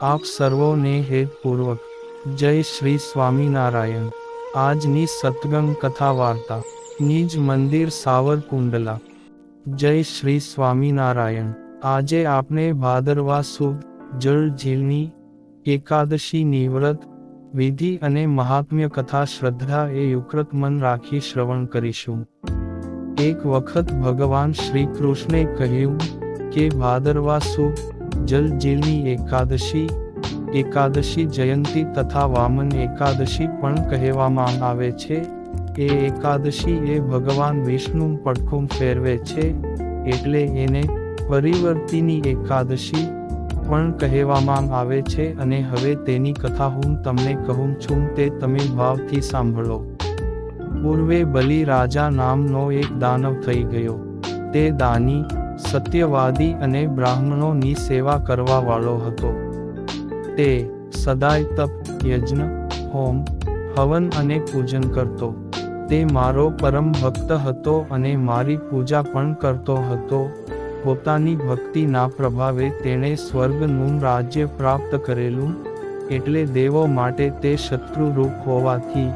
આપ સર્વોને હેતપૂર્વક જય શ્રી સ્વામિનારાયણ. આજની સતગંગ કથા વાર્તા. નિજ મંદિર સાવરકુંડલા. જય શ્રી સ્વામિનારાયણ. આજે આપણે ભાદરવા સુદ જળ ઝીલની, એકાદશી નિવ્રત, વિધિ અને મહાત્મ્ય કથા શ્રદ્ધા એ યુક્રત મન રાખી શ્રવણ કરીશું. એક વખત ભગવાન શ્રી કૃષ્ણે કહ્યું કે ભાદરવા સુદ જલજીલની એકાદશી એકાદશી જયંતી તથા વામન એકાદશી પણ કહેવામાં આવે છે. એ એકાદશી એ ભગવાન વિષ્ણુ પડખું ફેરવે છે, એટલે એને પરિવર્તિની એકાદશી પણ કહેવામાં આવે છે અને હવે તેની કથા હું તમને કહું છું તે તમે ભાવથી સાંભળો. પૂર્વે બલિ રાજા નામનો એક દાનવ થઈ ગયો. તે દાની સત્યવાદી અને બ્રાહ્મણોની સેવા કરવા વાળો હતો. તે સદાય તપ, યજ્ઞ, હોમ, હવન અને પૂજન કરતો. તે મારો પરમ ભક્ત હતો અને મારી પૂજા પણ કરતો હતો. પોતાની ભક્તિના પ્રભાવે તેણે સ્વર્ગનું રાજ્ય પ્રાપ્ત કરેલું, એટલે દેવો માટે તે શત્રુરૂપ હોવાથી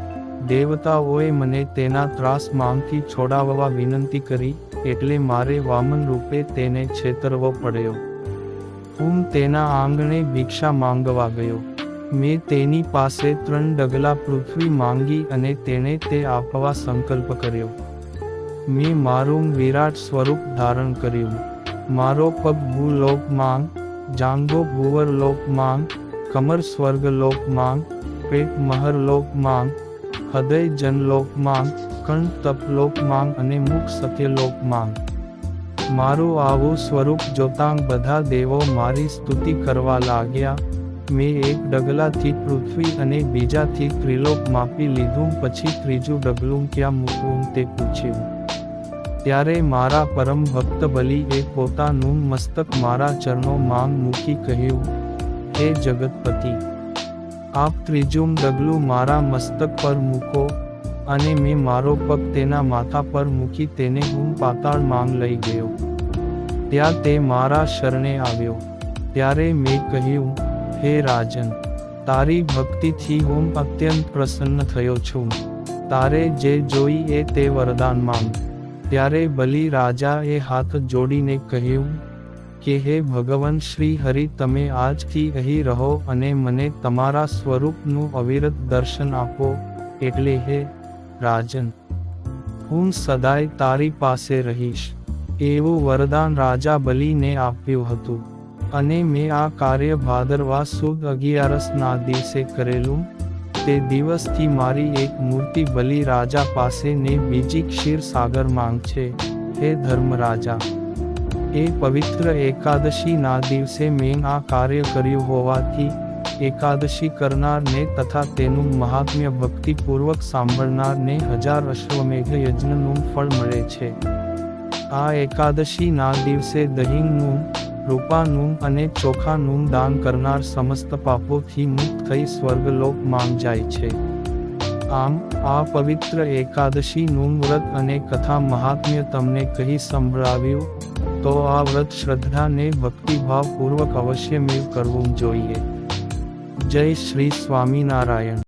દેવતાઓએ મને તેના ત્રાસમાંથી છોડાવવા વિનંતી કરી, એટલે મારે વામન રૂપે તેને છેતરવો પડ્યો. હું તેના આંગણે ભિક્ષા માંગવા ગયો. મેં તેની પાસે ત્રણ ડગલા પૃથ્વી માંગી અને તેણે તે આપવા સંકલ્પ કર્યો. મેં મારું વિરાટ સ્વરૂપ ધારણ કર્યું. મારો પગ ભૂલોક માંગ જાંગો ભૂવર લોક માંગ, કમર સ્વર્ગ લોક માંગ, પેટ મહર લોક માંગ હૃદય જનલોક માંગ કંઠ તપલોક માંગ અને મુખ સત્યલોક માંગ. મારું આવું સ્વરૂપ જોતાં બધા દેવો મારી સ્તુતિ કરવા લાગ્યા. મેં એક ડગલાથી પૃથ્વી અને બીજાથી ત્રિલોક માપી લીધું, પછી ત્રીજું ડગલું ક્યાં મૂકવું તે પૂછ્યું. ત્યારે મારા પરમ ભક્ત બલિએ પોતાનું મસ્તક મારા ચરણો માંગ મૂકી કહ્યું, હે જગતપતિ આપ ત્રીજું ડગલું મારા મસ્તક પર મૂકો, અને મેં મારો પગ તેના માથા પર મૂકી તેને હું પાતાળ માંગ લઈ ગયો. ત્યાં તે મારા શરણે આવ્યો. ત્યારે મેં કહ્યું, હે રાજન, તારી ભક્તિથી હું અત્યંત પ્રસન્ન થયો છું. તારે જે જોઈ એ તે વરદાન માંગ. ત્યારે બલિ રાજાએ હાથ જોડીને કહ્યું કે હે ભગવાન શ્રી હરિ, તમે આજથી અહીં રહો અને મને તમારા સ્વરૂપનું અવિરત દર્શન આપો, એટલે હે રાજન. હું સદાય તારી પાસે રહીશ. એવું વરદાન રાજા બલિને આપ્યું હતું. અને મેં આ કાર્ય ભાદરવા સુદ અગિયારસના દિવસે કરેલું. તે દિવસથી મારી એક મૂર્તિ બલિ રાજા પાસે ને બીજી ક્ષીર સાગર માંગ છે. હે ધર્મરાજા. એ પવિત્ર એકાદશીના દિવસે મેં આ કાર્ય કર્યું હોવાથી, એકાદશી કરનારને તથા તેનું મહાત્મ્ય ભક્તિપૂર્વક સાંભળનારને હજાર અશ્વમેઘ યજ્ઞનું ફળ મળે છે. આ એકાદશીના દિવસે દહીંનું, રૂપાનું અને ચોખાનું દાન કરનાર સમસ્ત પાપોથી મુક્ત થઈ સ્વર્ગલોક માંગ જાય છે. આમ, આ પવિત્ર એકાદશીનું વ્રત અને કથા મહાત્મ્ય તમને કહી સંભળાવ્યું તો આ વ્રત શ્રદ્ધાને ભક્તિભાવપૂર્વક અવશ્ય મેવ કરવું જોઈએ. જય શ્રી સ્વામિનારાયણ.